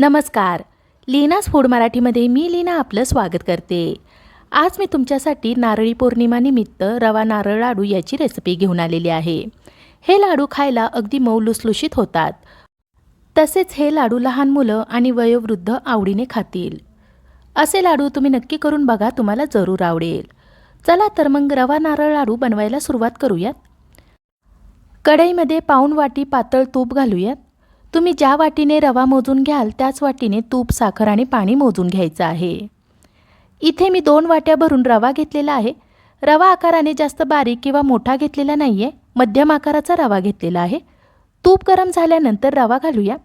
नमस्कार. लीनास फूड मराठीमध्ये मी लीना आपलं स्वागत करते. आज मी तुमच्यासाठी नारळी पौर्णिमानिमित्त रवा नारळ लाडू याची रेसिपी घेऊन आलेली आहे. हे लाडू खायला अगदी मऊ लुसलुशीत होतात. तसेच हे लाडू लहान मुलं आणि वयोवृद्ध आवडीने खातील. असे लाडू तुम्ही नक्की करून बघा तुम्हाला जरूर आवडेल. चला तर मग रवा नारळ लाडू बनवायला सुरुवात करूयात. कढईमध्ये पाऊण वाटी पातळ तूप घालूयात. तुम्ही ज्या वाटीने रवा मोजून घ्याल त्याच वाटीने तूप साखर आणि पाणी मोजून घ्यायचं आहे. इथे मी दोन वाट्या भरून रवा घेतलेला आहे. रवा आकाराने जास्त बारीक किंवा मोठा घेतलेला नाही आहे मध्यम आकाराचा रवा घेतलेला आहे. तूप गरम झाल्यानंतर रवा घालूया.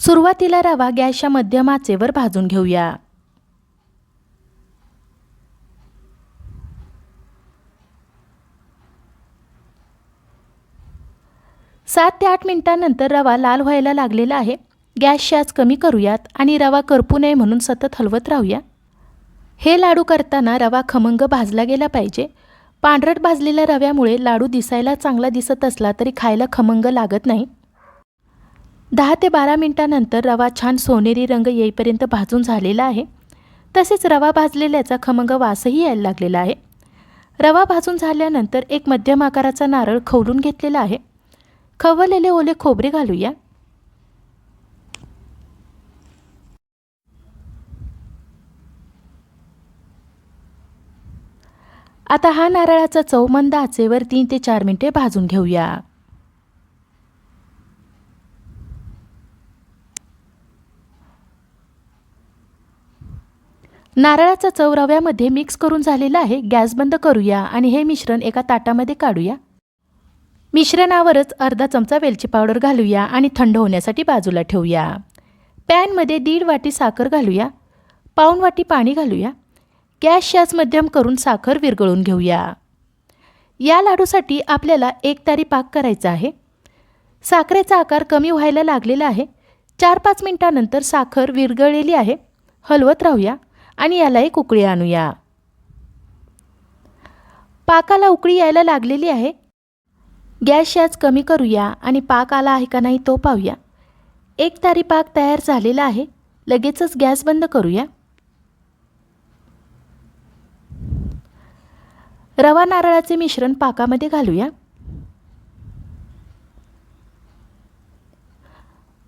सुरुवातीला रवा गॅसच्या मध्यम आचेवर भाजून घेऊया. सात ते आठ मिनिटांनंतर रवा लाल व्हायला लागलेला आहे. गॅसची आज कमी करूयात आणि रवा करपू नये म्हणून सतत हलवत राहूया. हे लाडू करताना रवा खमंग भाजला गेला पाहिजे. पांढरट भाजलेल्या रव्यामुळे लाडू दिसायला चांगला दिसत असला तरी खायला खमंग लागत नाही. दहा ते बारा मिनिटांनंतर रवा छान सोनेरी रंग येईपर्यंत भाजून झालेला आहे. तसेच रवा भाजलेल्याचा खमंग वासही यायला लागलेला आहे. रवा भाजून झाल्यानंतर एक मध्यम आकाराचा नारळ खवलून घेतलेला आहे. खवलेले ओले खोबरे घालूया. आता हा नारळाचा चव मंद आचेवर तीन ते चार मिनिटे भाजून घेऊया. नारळाचा चव रव्यामध्ये मिक्स करून झालेला आहे गॅस बंद करूया आणि हे मिश्रण एका ताटामध्ये काढूया. मिश्रणावरच अर्धा चमचा वेलची पावडर घालूया आणि थंड होण्यासाठी बाजूला ठेवूया. पॅनमध्ये दीड वाटी साखर घालूया. पाऊण वाटी पाणी घालूया. गॅस शास मध्यम करून साखर विरघळून घेऊया. या लाडूसाठी आपल्याला एक तारी पाक करायचा आहे. साखरेचा आकार कमी व्हायला लागलेला आहे. चार पाच मिनटानंतर साखर विरघळलेली आहे. हलवत राहूया आणि याला एक उकळी आणूया. पाकाला उकळी यायला लागलेली आहे. गॅस आज कमी करूया आणि पाक आला आहे का नाही तो पाहूया. एक तारी पाक तयार झालेला आहे. लगेचच गॅस बंद करूया. रवा नारळाचे मिश्रण पाकामध्ये घालूया.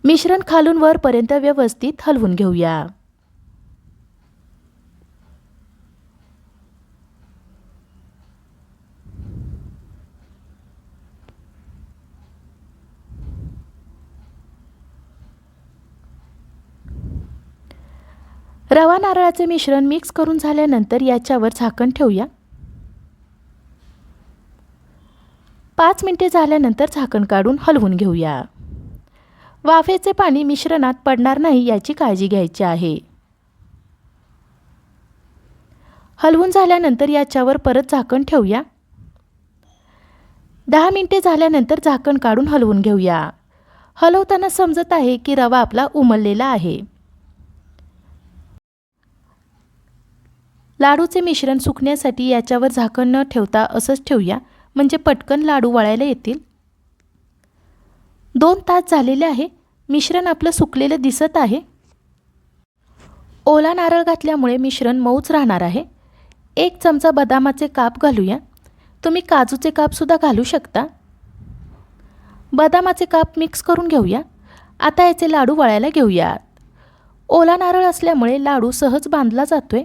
मिश्रण खालून वरपर्यंत व्यवस्थित हलवून घेऊया. रवा नारळाचे मिश्रण मिक्स करून झाल्यानंतर याच्यावर झाकण ठेवूया. पाच मिनटे झाल्यानंतर झाकण काढून हलवून घेऊया. वाफेचे पाणी मिश्रणात पडणार नाही याची काळजी घ्यायची आहे. हलवून झाल्यानंतर याच्यावर परत झाकण ठेवूया. दहा मिनटे झाल्यानंतर झाकण काढून हलवून घेऊया. हलवताना समजत आहे की रवा आपला उमललेला आहे. लाडूचे मिश्रण सुकण्यासाठी याच्यावर झाकण न ठेवता असंच ठेवूया. म्हणजे पटकन लाडू वळायला येतील. दोन तास झालेले आहे. मिश्रण आपलं सुकलेलं दिसत आहे. ओला नारळ घातल्यामुळे मिश्रण मऊच राहणार आहे. एक चमचा बदामाचे काप घालूया. तुम्ही काजूचे कापसुद्धा घालू शकता. बदामाचे काप मिक्स करून घेऊया. आता याचे लाडू वळायला घेऊयात. ओला नारळ असल्यामुळे लाडू सहज बांधला जातोय.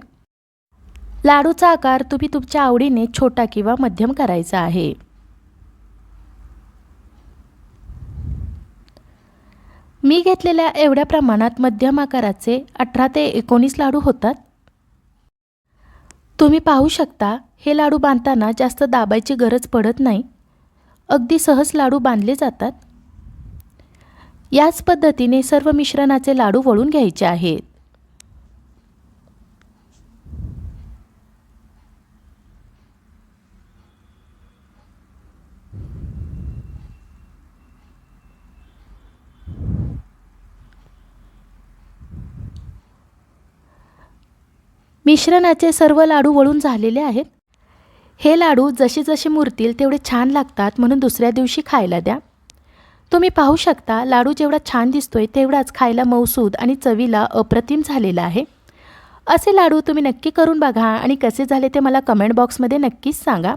लाडूचा आकार तुम्ही तुमच्या आवडीने छोटा किंवा मध्यम करायचा आहे. मी घेतलेल्या एवढ्या प्रमाणात मध्यम आकाराचे अठरा ते एकोणीस लाडू होतात. तुम्ही पाहू शकता हे लाडू बांधताना जास्त दाबायची गरज पडत नाही. अगदी सहज लाडू बांधले जातात. याच पद्धतीने सर्व मिश्रणाचे लाडू वळून घ्यायचे आहेत. मिश्रणाचे सर्व लाडू वळून झालेले आहेत. हे लाडू जसे जसे मुरतील तेवढे छान लागतात म्हणून दुसऱ्या दिवशी खायला द्या. तुम्ही पाहू शकता लाडू जेवढा छान दिसतोय तेवढाच खायला मौसूद आणि चवीला अप्रतिम झालेला आहे. असे लाडू तुम्ही नक्की करून बघा आणि कसे झाले ते मला कमेंट बॉक्समध्ये नक्कीच सांगा.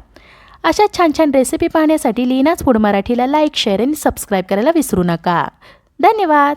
अशा छान छान रेसिपी पाहण्यासाठी लीनाच फूड मराठीला लाईक शेअर आणि सबस्क्राईब करायला विसरू नका. धन्यवाद!